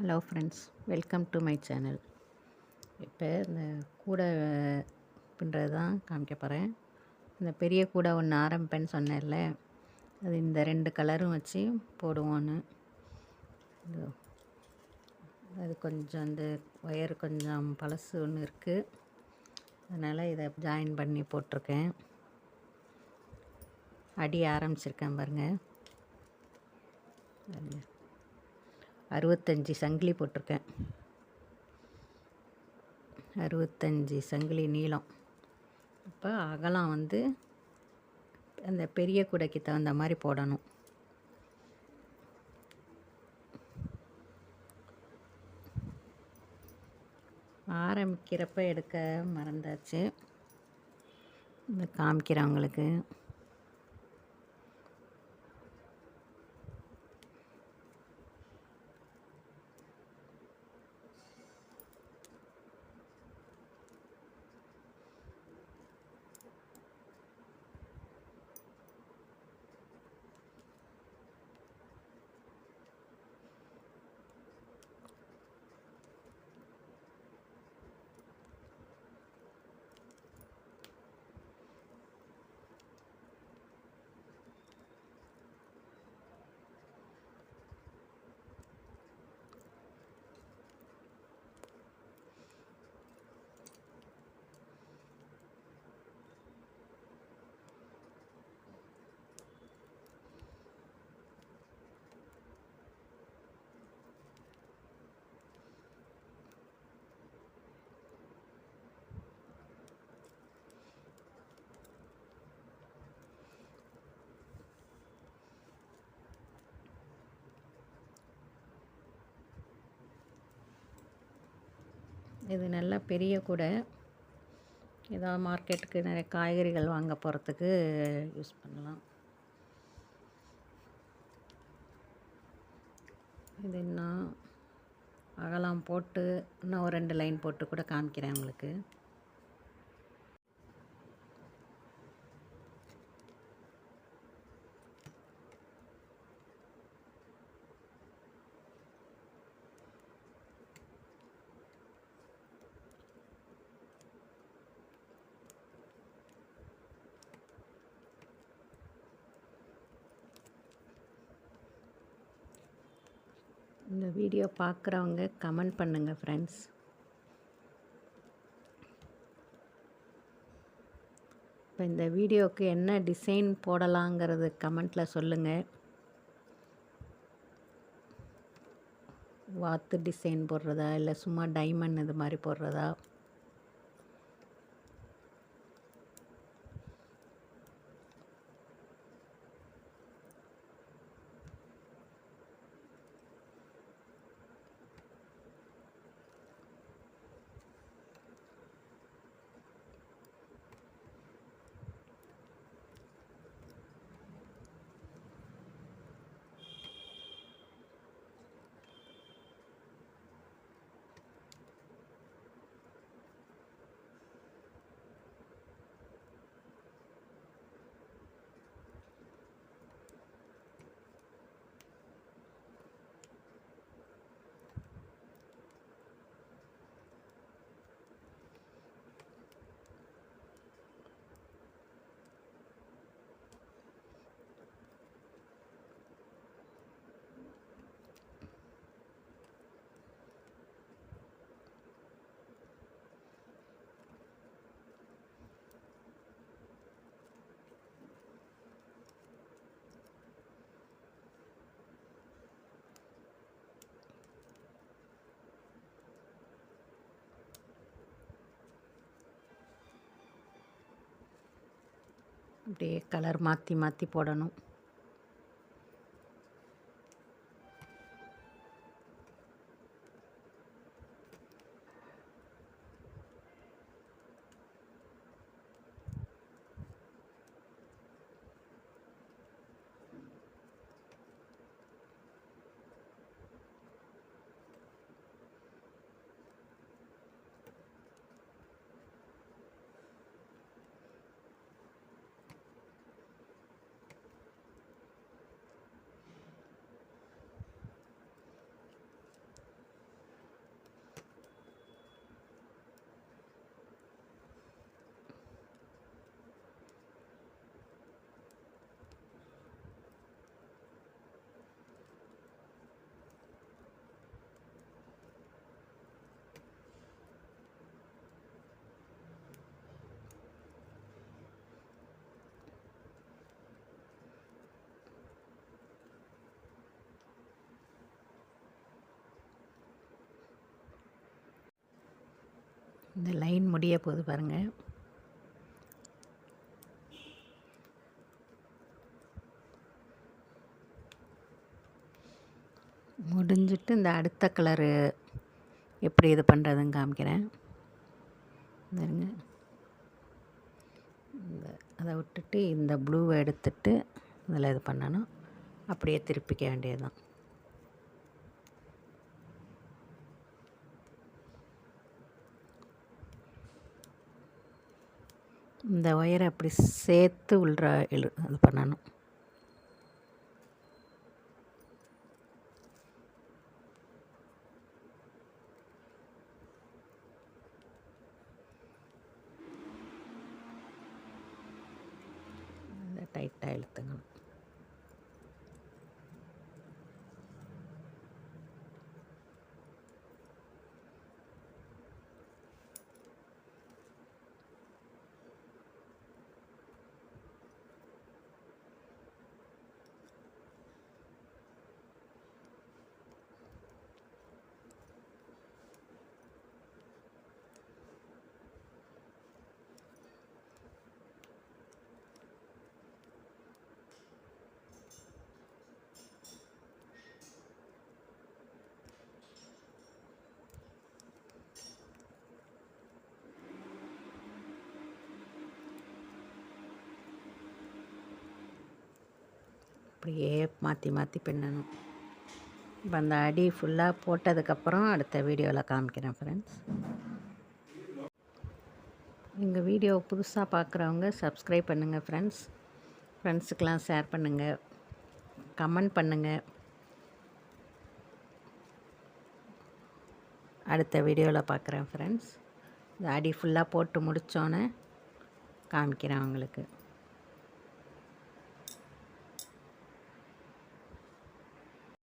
Hello friends welcome to my channel இப்போ இந்த கூடை பின்னுறது தான் காமிக்க போகிறேன் இந்த பெரிய கூடை ஒன்று ஆரம்பிப்பேன்னு சொன்னேன்ல அது இந்த ரெண்டு கலரும் வச்சு போடுவோன்னு. அது கொஞ்சம் அந்த ஒயர் கொஞ்சம் பழசு ஒன்று இருக்குது அதனால் இதை ஜாயின் பண்ணி போட்டிருக்கேன். அடி ஆரம்பிச்சிருக்கேன் பாருங்கள் அறுபத்தஞ்சி சங்கிலி போட்டிருக்கேன். அறுபத்தஞ்சி சங்கிலி நீளம். இப்போ அகலம் வந்து அந்த பெரிய குடைக்கு தகுந்த மாதிரி போடணும். ஆரம்பிக்கிறப்ப எடுக்க மறந்தாச்சு. இந்த காமிக்கிறவங்களுக்கு இது நல்லா பெரிய கூடை. ஏதாவது மார்க்கெட்டுக்கு நிறைய காய்கறிகள் வாங்க போகிறதுக்கு யூஸ் பண்ணலாம். இது இன்னும் அகலம் போட்டு இன்னும் ஒரு ரெண்டு லைன் போட்டு கூட காமிக்கிறேன் உங்களுக்கு. இந்த வீடியோ பார்க்குறவங்க கமெண்ட் பண்ணுங்கள் ஃப்ரெண்ட்ஸ் இப்போ இந்த வீடியோவுக்கு என்ன டிசைன் போடலாங்கிறது கமெண்ட்டில் சொல்லுங்கள் வாத்து டிசைன் போடுறதா இல்லை சும்மா டைமண்ட் இது மாதிரி போடுறதா? அப்படியே கலர் மாற்றி மாற்றி போடணும். இந்த லைன் முடிய போகுது பாருங்கள் முடிஞ்சிட்டு இந்த அடுத்த கலரு எப்படி இது பண்ணுறதுன்னு காமிக்கிறேன். பாருங்க. இந்த அதை விட்டுட்டு இந்த ப்ளூவை எடுத்துட்டு இதில் இது பண்ணணும். அப்படியே திருப்பிக்க வேண்டியது தான் இந்த ஒயரை அப்படி சேர்த்து உள்ள இழு இது பண்ணணும். டைட்டாக இழுத்துக்கணும். அப்படியே மாற்றி மாற்றி பின்னணும். இப்போ அந்த அடி ஃபுல்லாக போட்டதுக்கப்புறம் அடுத்த வீடியோவில் காமிக்கிறேன் ஃப்ரெண்ட்ஸ் எங்கள் வீடியோ புதுசாக பார்க்குறவங்க சப்ஸ்கிரைப் பண்ணுங்கள் ஃப்ரெண்ட்ஸ் ஃப்ரெண்ட்ஸுக்கெலாம் ஷேர் பண்ணுங்கள் கமெண்ட் பண்ணுங்கள் அடுத்த வீடியோவில் பார்க்குறேன் ஃப்ரெண்ட்ஸ் இந்த அடி ஃபுல்லாக போட்டு முடித்தோன்னே காமிக்கிறேன் அவங்களுக்கு